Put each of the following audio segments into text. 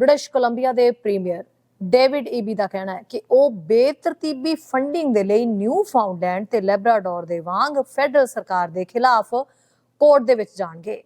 British Columbia ਦੇ premier David Eby ਦਾ ਕਹਿਣਾ ਹੈ ਕਿ ਉਹ ਬੇਤਰਤੀਬੀ ਫੰਡਿੰਗ ਦੇ ਲਈ ਨਿਊ ਫਾਊਂਡਲੈਂਡ ਤੇ ਲੈਬਰਾਡੋਰ ਦੇ ਵਾਂਗ ਫੈਡਰਲ ਸਰਕਾਰ ਦੇ ਖਿਲਾਫ ਕੋਰਟ ਦੇ ਵਿੱਚ ਜਾਣਗੇ।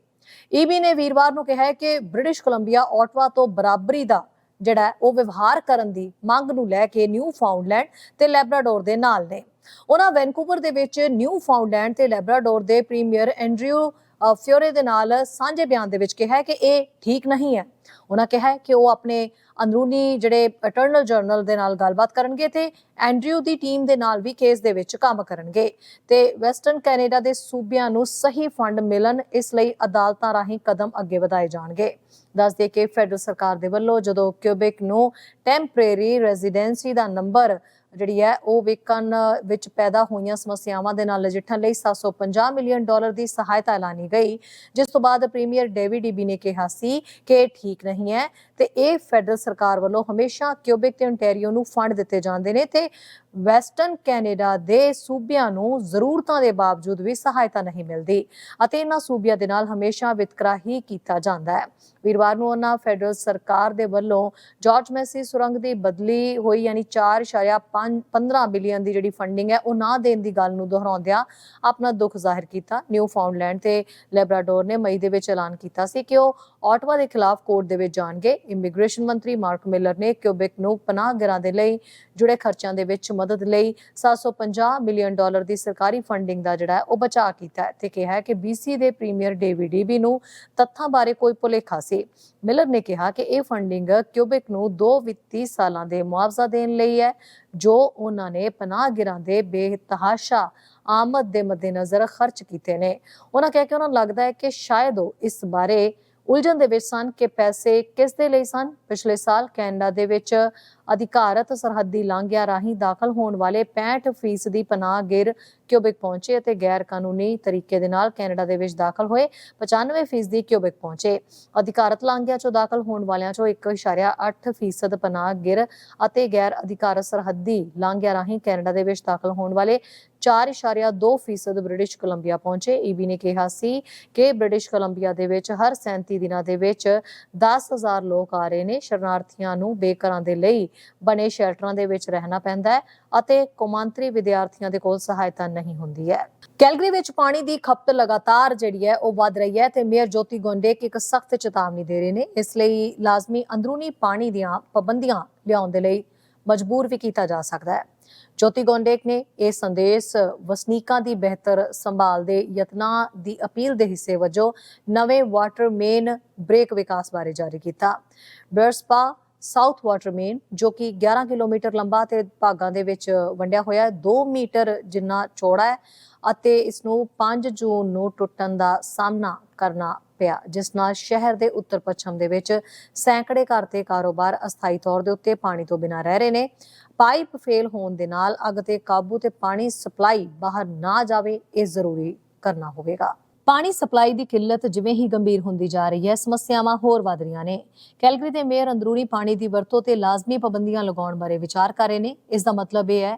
ਈਬੀ ਨੇ ਵੀਰਵਾਰ ਨੂੰ ਕਿਹਾ ਹੈ ਕਿ ਬ੍ਰਿਟਿਸ਼ ਕੋਲੰਬੀਆ ਆਟਵਾ ਤੋਂ ਬਰਾਬਰੀ ਦਾ ਜਿਹੜਾ ਉਹ ਵਿਵਹਾਰ ਕਰਨ ਦੀ ਮੰਗ ਨੂੰ ਲੈ ਕੇ ਨਿਊ ਫਾਊਂਡਲੈਂਡ ਤੇ ਲੈਬਰਾਡੋਰ ਦੇ ਨਾਲ ਨੇ। ਉਹਨਾਂ ਵੈਨਕੂਵਰ ਦੇ ਵਿੱਚ ਨਿਊ ਫਾਊਂਡਲੈਂਡ ਤੇ ਲੈਬਰਾਡੋਰ ਦੇ ਪ੍ਰੀਮੀਅਰ ਐਂਡਰਿਊ ਫਿਓਰੇ ਦੇ ਨਾਲ ਸਾਂਝੇ ਬਿਆਨ ਦੇ ਵਿੱਚ ਕਿਹਾ ਹੈ ਕਿ ਇਹ ਠੀਕ ਨਹੀਂ ਹੈ। ਉਹਨਾਂ ਕਿਹਾ ਕਿ ਉਹ ਆਪਣੇ ਅੰਦਰੂਨੀ ਜਿਹੜੇ ਅਟਰਨਲ ਜਰਨਲ ਦੇ ਨਾਲ ਗੱਲਬਾਤ ਕਰਨਗੇ ਤੇ ਐਂਡਰਿਊ ਦੀ ਟੀਮ ਦੇ ਨਾਲ ਵੀ ਕੇਸ ਦੇ ਵਿੱਚ ਕੰਮ ਕਰਨਗੇ। ਤੇ ਵੈਸਟਰਨ ਕੈਨੇਡਾ ਦੇ ਸੂਬਿਆਂ ਨੂੰ ਸਹੀ ਫੰਡ ਮਿਲਣ, ਇਸ ਲਈ ਅਦਾਲਤਾਂ ਰਾਹੀਂ ਕਦਮ ਅੱਗੇ ਵਧਾਏ ਜਾਣਗੇ। ਦੱਸਦੇ ਕਿ ਫੈਡਰਲ ਸਰਕਾਰ ਦੇ ਵੱਲੋਂ ਜਦੋਂ ਕਿਊਬਿਕ ਨੂੰ ਟੈਂਪਰੇਰੀ ਰੈਜ਼ੀਡੈਂਸੀ ਦਾ ਨੰਬਰ ਜਿਹੜੀ ਹੈ, ਉਹ ਵੇਕਨ ਵਿੱਚ ਪੈਦਾ ਹੋਈਆਂ ਸਮੱਸਿਆਵਾਂ ਦੇ ਨਾਲ ਨਜਿੱਠਣ ਲਈ 750 ਮਿਲੀਅਨ ਡਾਲਰ ਦੀ ਸਹਾਇਤਾ ਐਲਾਨੀ ਗਈ। ਜਿਸ ਤੋਂ ਬਾਅਦ ਪ੍ਰੀਮੀਅਰ ਡੇਵਿਡ ਈਬੀ ਨੇ ਕਿਹਾ ਸੀ ਕਿ ਠੀਕ ਠੀਕ ਨਹੀਂ ਹੈ ਤੇ ਇਹ ਫੈਡਰਲ ਸਰਕਾਰ ਵੱਲੋਂ ਹਮੇਸ਼ਾ ਕਿਊਬਿਕ ਤੇ ontario ਨੂੰ ਫੰਡ ਦਿੱਤੇ ਜਾਂਦੇ ਨੇ ਤੇ ਵੈਸਟਰਨ ਕੈਨੇਡਾ ਦੇ ਸੂਬਿਆਂ ਨੂੰ ਜ਼ਰੂਰਤਾਂ ਦੇ ਬਾਵਜੂਦ ਵੀ ਸਹਾਇਤਾ ਨਹੀਂ ਮਿਲਦੀ ਅਤੇ ਇਹਨਾਂ ਸੂਬਿਆਂ ਦੇ ਨਾਲ ਹਮੇਸ਼ਾ ਵਿਤਕਰਾ ਹੀ ਕੀਤਾ ਜਾਂਦਾ ਹੈ। ਵੀਰਵਾਰ ਨੂੰ ਉਹਨਾਂ ਫੈਡਰਲ ਸਰਕਾਰ ਦੇ ਵੱਲੋਂ ਜਾਰਜ ਮੈਸੀ ਸੁਰੰਗ ਦੀ ਬਦਲੀ ਹੋਈ, ਯਾਨੀ 4.15 ਬਿਲੀਅਨ ਦੀ ਜਿਹੜੀ ਫੰਡਿੰਗ ਹੈ, ਉਹ ਨਾ ਦੇਣ ਦੀ ਗੱਲ ਨੂੰ ਦੁਹਰਾਉਂਦਿਆਂ ਆਪਣਾ ਦੁੱਖ ਜ਼ਾਹਿਰ ਕੀਤਾ। ਨਿਊ ਫਾਊਂਡਲੈਂਡ ਤੇ ਲੈਬਰਾਡੋਰ ਨੇ ਮਈ ਦੇ ਵਿੱਚ ਐਲਾਨ ਕੀਤਾ ਸੀ ਕਿ ਉਹ ਆਟਵਾ ਦੇ ਖਿਲਾਫ ਕੋਰਟ ਦੇ ਵਿੱਚ ਜਾਣਗੇ। ਇਮੀਗ੍ਰੇਸ਼ਨ ਮੰਤਰੀ ਮਾਰਕ ਮਿਲਰ ਨੇ ਕਿਊਬਿਕ ਨੂੰ ਪਨਾਹਗਿਰਾਂ ਦੇ ਲਈ ਜੁੜੇ ਖਰਚਿਆਂ ਦੇ ਵਿੱਚ ਮਦਦ ਲਈ 750 ਮਿਲੀਅਨ ਡਾਲਰ ਦੀ ਸਰਕਾਰੀ ਫੰਡਿੰਗ ਦਾ ਜਿਹੜਾ ਉਹ ਬਚਾਅ ਕੀਤਾ ਤੇ ਕਿਹਾ ਕਿ BC ਦੇ ਪ੍ਰੀਮੀਅਰ ਡੇਵਿਡ ਈਬੀ ਨੂੰ ਤੱਥਾਂ ਬਾਰੇ ਕੋਈ ਭੁਲੇਖਾ ਸੀ। ਮਿਲਰ ਨੇ ਕਿਹਾ ਕਿ ਇਹ ਫੰਡਿੰਗ ਕਿਊਬਿਕ ਨੂੰ 2 ਵਿੱਤੀ ਸਾਲਾਂ ਦੇ ਮੁਆਵਜ਼ਾ ਦੇਣ ਲਈ ਹੈ, ਜੋ ਉਹਨਾਂ ਨੇ ਪਨਾਹਗਿਰਾਂ ਦੇ ਬੇਤਹਾਸ਼ਾ ਆਮਦ ਦੇ ਮੱਦੇਨਜ਼ਰ ਖਰਚ ਕੀਤੇ ਨੇ। ਉਹਨਾਂ ਕਿਹਾ ਕਿ ਉਹਨਾਂ ਨੂੰ ਲੱਗਦਾ ਹੈ ਕਿ ਸ਼ਾਇਦ ਉਹ ਇਸ ਬਾਰੇ ਉਲਝਣ ਦੇ ਵਿੱਚ ਸਨ ਕਿ ਪੈਸੇ ਕਿਸ ਦੇ ਲਈ ਸਨ। ਪਿਛਲੇ ਸਾਲ ਕੈਨੇਡਾ ਦੇ ਵਿੱਚ ਅਧਿਕਾਰਤ ਸਰਹੱਦੀ ਲਾਂਘਿਆਂ ਰਾਹੀਂ ਦਾਖਲ ਹੋਣ ਵਾਲੇ 65% ਦੀ ਪਨਾਹ ਗਿਰ ਕਿਊਬਿਕ ਪਹੁੰਚੇ ਅਤੇ ਗੈਰ ਕਾਨੂੰਨੀ ਤਰੀਕੇ ਦੇ ਨਾਲ ਕੈਨੇਡਾ ਦੇ ਵਿੱਚ ਦਾਖਲ ਹੋਏ 95% ਦੀ ਕਿਊਬਿਕ ਪਹੁੰਚੇ। ਅਧਿਕਾਰਤ ਲਾਂਘਿਆਂ ਚੋਂ ਦਾਖਲ ਹੋਣ ਵਾਲਿਆਂ ਚੋਂ 1.8% ਪਨਾਹ ਗਿਰ ਅਤੇ ਗੈਰ ਅਧਿਕਾਰਤ ਸਰਹੱਦੀ ਲਾਂਘਿਆਂ ਰਾਹੀਂ ਕੈਨੇਡਾ ਦੇ ਵਿੱਚ ਦਾਖਲ ਹੋਣ ਵਾਲੇ 4.2% ਬ੍ਰਿਟਿਸ਼ ਕੋਲੰਬੀਆ ਪਹੁੰਚੇ। ਈਬੀ ਨੇ ਕਿਹਾ ਸੀ ਕਿ ਬ੍ਰਿਟਿਸ਼ ਕੋਲੰਬੀਆ ਦੇ ਵਿੱਚ ਹਰ 37 ਦਿਨਾਂ ਦੇ ਵਿੱਚ 10000 ਲੋਕ ਆ ਰਹੇ ਨੇ। ਸ਼ਰਨਾਰਥੀਆਂ ਨੂੰ ਬੇਘਰਾਂ ਦੇ ਲਈ ਬਣੇ ਸ਼ੈਲਟਰਾਂ ਦੇ ਵਿੱਚ ਰਹਿਣਾ ਪੈਂਦਾ ਹੈ ਅਤੇ ਕੌਮਾਂਤਰੀ ਵਿਦਿਆਰਥੀਆਂ ਦੇ ਕੋਲ ਸਹਾਇਤਾ ਨਹੀਂ ਹੁੰਦੀ ਹੈ। ਕੈਲਗਰੀ ਵਿੱਚ ਪਾਣੀ ਦੀ ਖਪਤ ਲਗਾਤਾਰ ਜਿਹੜੀ ਹੈ ਉਹ ਵੱਧ ਰਹੀ ਹੈ ਤੇ ਮੇਅਰ ਜੋਤੀ ਗੋਂਡੇਕ ਇੱਕ ਸਖਤ ਚੇਤਾਵਨੀ ਦੇ ਰਹੇ ਨੇ। ਇਸ ਲਈ ਲਾਜ਼ਮੀ ਅੰਦਰੂਨੀ ਪਾਣੀ ਦੀਆਂ ਪਾਬੰਦੀਆਂ ਲਿਆਉਣ ਦੇ ਲਈ ਮਜਬੂਰ ਵੀ ਕੀਤਾ ਜਾ ਸਕਦਾ ਹੈ। ਜੋਤੀ ਗੋਂਡੇਕ ਨੇ ਇਹ ਸੰਦੇਸ਼ ਵਸਨੀਕਾਂ ਦੀ ਬਿਹਤਰ ਸੰਭਾਲ ਦੇ ਯਤਨਾਂ ਦੀ ਅਪੀਲ ਦੇ ਹਿੱਸੇ ਵਜੋਂ ਨਵੇਂ ਵਾਟਰ ਮੇਨ ਬ੍ਰੇਕ ਵਿਕਾਸ ਬਾਰੇ ਜਾਰੀ ਕੀਤਾ। ਬਰਸਪਾ ਸਾਊਥ ਵਾਟਰ ਮੇਨ, ਜੋ ਕਿ 11 ਕਿਲੋਮੀਟਰ ਲੰਬਾ ਤੇ ਭਾਗਾਂ ਦੇ ਵਿੱਚ ਵੰਡਿਆ ਹੋਇਆ ਹੈ 2 ਮੀਟਰ ਜਿੰਨਾ ਚੌੜਾ ਹੈ ਅਤੇ ਇਸ ਨੂੰ 5 ਜੂਨ ਨੂੰ ਟੁੱਟਣ ਦਾ ਸਾਹਮਣਾ ਕਰਨਾ ਪਿਆ, ਜਿਸ ਨਾਲ ਸ਼ਹਿਰ ਦੇ ਉੱਤਰ ਪੱਛਮ ਦੇ ਵਿੱਚ ਸੈਂਕੜੇ ਘਰ ਤੇ ਕਾਰੋਬਾਰ ਅਸਥਾਈ ਤੌਰ ਦੇ ਉੱਤੇ ਪਾਣੀ ਤੋਂ ਬਿਨਾਂ ਰਹਿ ਰਹੇ ਨੇ। ਪਾਈਪ ਫੇਲ ਹੋਣ ਦੇ ਨਾਲ ਅੱਗ ਤੇ ਕਾਬੂ ਤੇ ਪਾਣੀ ਸਪਲਾਈ ਬਾਹਰ ਨਾ ਜਾਵੇ, ਇਹ ਜ਼ਰੂਰੀ ਕਰਨਾ ਹੋਵੇਗਾ। ਪਾਣੀ ਸਪਲਾਈ ਦੀ ਕਿੱਲਤ ਜਿਵੇਂ ਹੀ ਗੰਭੀਰ ਹੁੰਦੀ ਜਾ ਰਹੀ ਹੈ, ਸਮੱਸਿਆਵਾਂ ਹੋਰ ਵਧ ਰਹੀਆਂ ਨੇ। ਕੈਲਗਰੀ ਦੇ ਮੇਅਰ ਅੰਦਰੂਨੀ ਪਾਣੀ ਦੀ ਵਰਤੋਂ ਤੇ ਲਾਜ਼ਮੀ ਪਾਬੰਦੀਆਂ ਲਗਾਉਣ ਬਾਰੇ ਵਿਚਾਰ ਕਰ ਰਹੇ ਨੇ। ਇਸ ਦਾ ਮਤਲਬ ਇਹ ਹੈ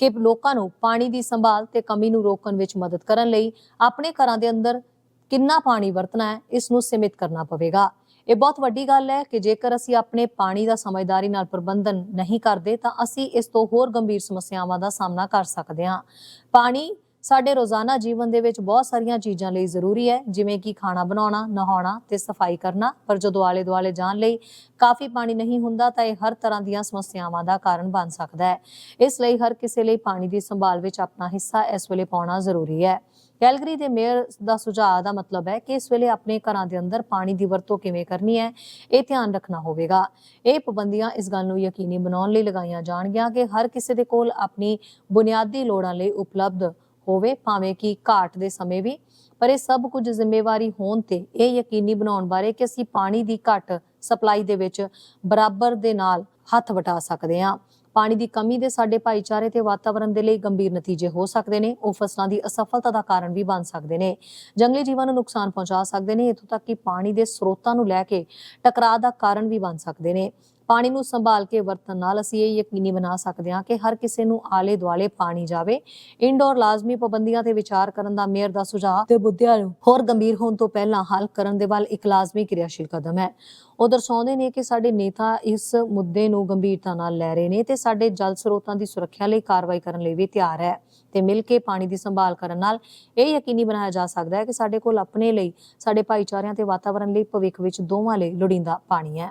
ਕਿ ਲੋਕਾਂ ਨੂੰ ਪਾਣੀ ਦੀ ਸੰਭਾਲ ਤੇ ਕਮੀ ਨੂੰ ਰੋਕਣ ਵਿੱਚ ਮਦਦ ਕਰਨ ਲਈ ਆਪਣੇ ਘਰਾਂ ਦੇ ਅੰਦਰ ਕਿੰਨਾ ਪਾਣੀ ਵਰਤਣਾ ਹੈ, ਇਸ ਨੂੰ ਸੀਮਿਤ ਕਰਨਾ ਪਵੇਗਾ। ਇਹ ਬਹੁਤ ਵੱਡੀ ਗੱਲ ਹੈ ਕਿ ਜੇਕਰ ਅਸੀਂ ਆਪਣੇ ਪਾਣੀ ਦਾ ਸਮਝਦਾਰੀ ਨਾਲ ਪ੍ਰਬੰਧਨ ਨਹੀਂ ਕਰਦੇ ਤਾਂ ਅਸੀਂ ਇਸ ਤੋਂ ਹੋਰ ਗੰਭੀਰ ਸਮੱਸਿਆਵਾਂ ਦਾ ਸਾਹਮਣਾ ਕਰ ਸਕਦੇ ਹਾਂ। ਪਾਣੀ ਸਾਡੇ ਰੋਜ਼ਾਨਾ ਜੀਵਨ ਦੇ ਵਿੱਚ ਬਹੁਤ ਸਾਰੀਆਂ ਚੀਜ਼ਾਂ ਲਈ ਜ਼ਰੂਰੀ ਹੈ, ਜਿਵੇਂ ਕਿ ਖਾਣਾ ਬਣਾਉਣਾ, ਨਹਾਉਣਾ ਤੇ ਸਫ਼ਾਈ ਕਰਨਾ। ਪਰ ਜਦੋਂ ਆਲੇ ਦੁਆਲੇ ਜਾਣ ਲਈ ਕਾਫੀ ਪਾਣੀ ਨਹੀਂ ਹੁੰਦਾ, ਤਾਂ ਇਹ ਹਰ ਤਰ੍ਹਾਂ ਦੀਆਂ ਸਮੱਸਿਆਵਾਂ ਦਾ ਕਾਰਨ ਬਣ ਸਕਦਾ ਹੈ। ਇਸ ਲਈ ਹਰ ਕਿਸੇ ਲਈ ਪਾਣੀ ਦੀ ਸੰਭਾਲ ਵਿੱਚ ਆਪਣਾ ਹਿੱਸਾ ਇਸ ਵੇਲੇ ਪਾਉਣਾ ਜ਼ਰੂਰੀ ਹੈ। ਕੈਲਗਰੀ ਦੇ ਮੇਅਰ ਦਾ ਸੁਝਾਅ ਦਾ ਮਤਲਬ ਹੈ ਕਿ ਇਸ ਵੇਲੇ ਆਪਣੇ ਘਰਾਂ ਦੇ ਅੰਦਰ ਪਾਣੀ ਦੀ ਵਰਤੋਂ ਕਿਵੇਂ ਕਰਨੀ ਹੈ, ਇਹ ਧਿਆਨ ਰੱਖਣਾ ਹੋਵੇਗਾ। ਇਹ ਪਾਬੰਦੀਆਂ ਇਸ ਗੱਲ ਨੂੰ ਯਕੀਨੀ ਬਣਾਉਣ ਲਈ ਲਗਾਈਆਂ ਜਾਣਗੀਆਂ ਕਿ ਹਰ ਕਿਸੇ ਦੇ ਕੋਲ ਆਪਣੀ ਬੁਨਿਆਦੀ ਲੋੜਾਂ ਲਈ ਉਪਲਬਧ ਹੋਵੇ, ਭਾਵੇਂ ਕਿ ਘਾਟ ਦੇ ਸਮੇਂ ਵੀ, ਪਰ ਇਹ ਸਭ ਕੁਝ ਜ਼ਿੰਮੇਵਾਰੀ ਹੋਣ ਤੇ ਇਹ ਯਕੀਨੀ ਬਣਾਉਣ ਬਾਰੇ ਕਿ ਅਸੀਂ ਪਾਣੀ ਦੀ ਘੱਟ ਸਪਲਾਈ ਦੇ ਵਿੱਚ ਬਰਾਬਰ ਦੇ ਨਾਲ ਹੱਥ ਵਟਾ ਸਕਦੇ ਹਾਂ। ਪਾਣੀ ਦੀ ਕਮੀ ਦੇ ਸਾਡੇ ਭਾਈਚਾਰੇ ਤੇ ਵਾਤਾਵਰਣ ਦੇ ਲਈ ਗੰਭੀਰ ਨਤੀਜੇ ਹੋ ਸਕਦੇ ਨੇ, ਉਹ ਫਸਲਾਂ ਦੀ ਅਸਫਲਤਾ ਦਾ ਕਾਰਨ ਵੀ ਬਣ ਸਕਦੇ ਨੇ। ਜੰਗਲੀ ਜੀਵਾਂ ਨੂੰ ਨੁਕਸਾਨ ਪਹੁੰਚਾ ਸਕਦੇ ਨੇ, ਇਥੋਂ ਤੱਕ ਕਿ ਪਾਣੀ ਦੇ ਸਰੋਤਾਂ ਨੂੰ ਲੈ ਕੇ ਟਕਰਾਅ ਦਾ ਕਾਰਨ ਵੀ ਬਣ ਸਕਦੇ ਨੇ। ਪਾਣੀ ਨੂੰ ਸੰਭਾਲ ਕੇ ਵਰਤਣ ਨਾਲ ਅਸੀਂ ਇਹ ਯਕੀਨੀ ਬਣਾ ਸਕਦੇ ਹਾਂ ਕਿ ਹਰ ਕਿਸੇ ਨੂੰ ਆਲੇ ਦੁਆਲੇ ਪਾਣੀ ਜਾਵੇ। ਇੰਡੋਰ ਲਾਜ਼ਮੀ ਪਾਬੰਦੀਆਂ ਤੇ ਵਿਚਾਰ ਕਰਨ ਦਾ ਮੇਅਰ ਦਾ ਸੁਝਾਅ ਤੇ ਮੁੱਦਿਆਂ ਨੂੰ ਹੋਰ ਗੰਭੀਰ ਹੋਣ ਤੋਂ ਪਹਿਲਾਂ ਹੱਲ ਕਰਨ ਦੇ ਵੱਲ ਇੱਕ ਲਾਜ਼ਮੀ ਕਿਰਿਆਸ਼ੀਲ ਕਦਮ ਹੈ। ਉਹ ਦਰਸਾਉਂਦੇ ਨੇ ਕਿ ਸਾਡੇ ਨੇਤਾ ਇਸ ਮੁੱਦੇ ਨੂੰ ਗੰਭੀਰਤਾ ਨਾਲ ਲੈ ਰਹੇ ਨੇ ਤੇ ਸਾਡੇ ਜਲ ਸਰੋਤਾਂ ਦੀ ਸੁਰੱਖਿਆ ਲਈ ਕਾਰਵਾਈ ਕਰਨ ਲਈ ਵੀ ਤਿਆਰ ਹੈ ਤੇ ਮਿਲ ਕੇ ਪਾਣੀ ਦੀ ਸੰਭਾਲ ਕਰਨ ਨਾਲ ਇਹ ਯਕੀਨੀ ਬਣਾਇਆ ਜਾ ਸਕਦਾ ਹੈ ਕਿ ਸਾਡੇ ਕੋਲ ਆਪਣੇ ਲਈ ਸਾਡੇ ਭਾਈਚਾਰਿਆਂ ਤੇ ਵਾਤਾਵਰਣ ਲਈ ਭਵਿੱਖ ਵਿੱਚ ਦੋਵਾਂ ਲਈ ਲੋੜੀਂਦਾ ਪਾਣੀ ਹੈ।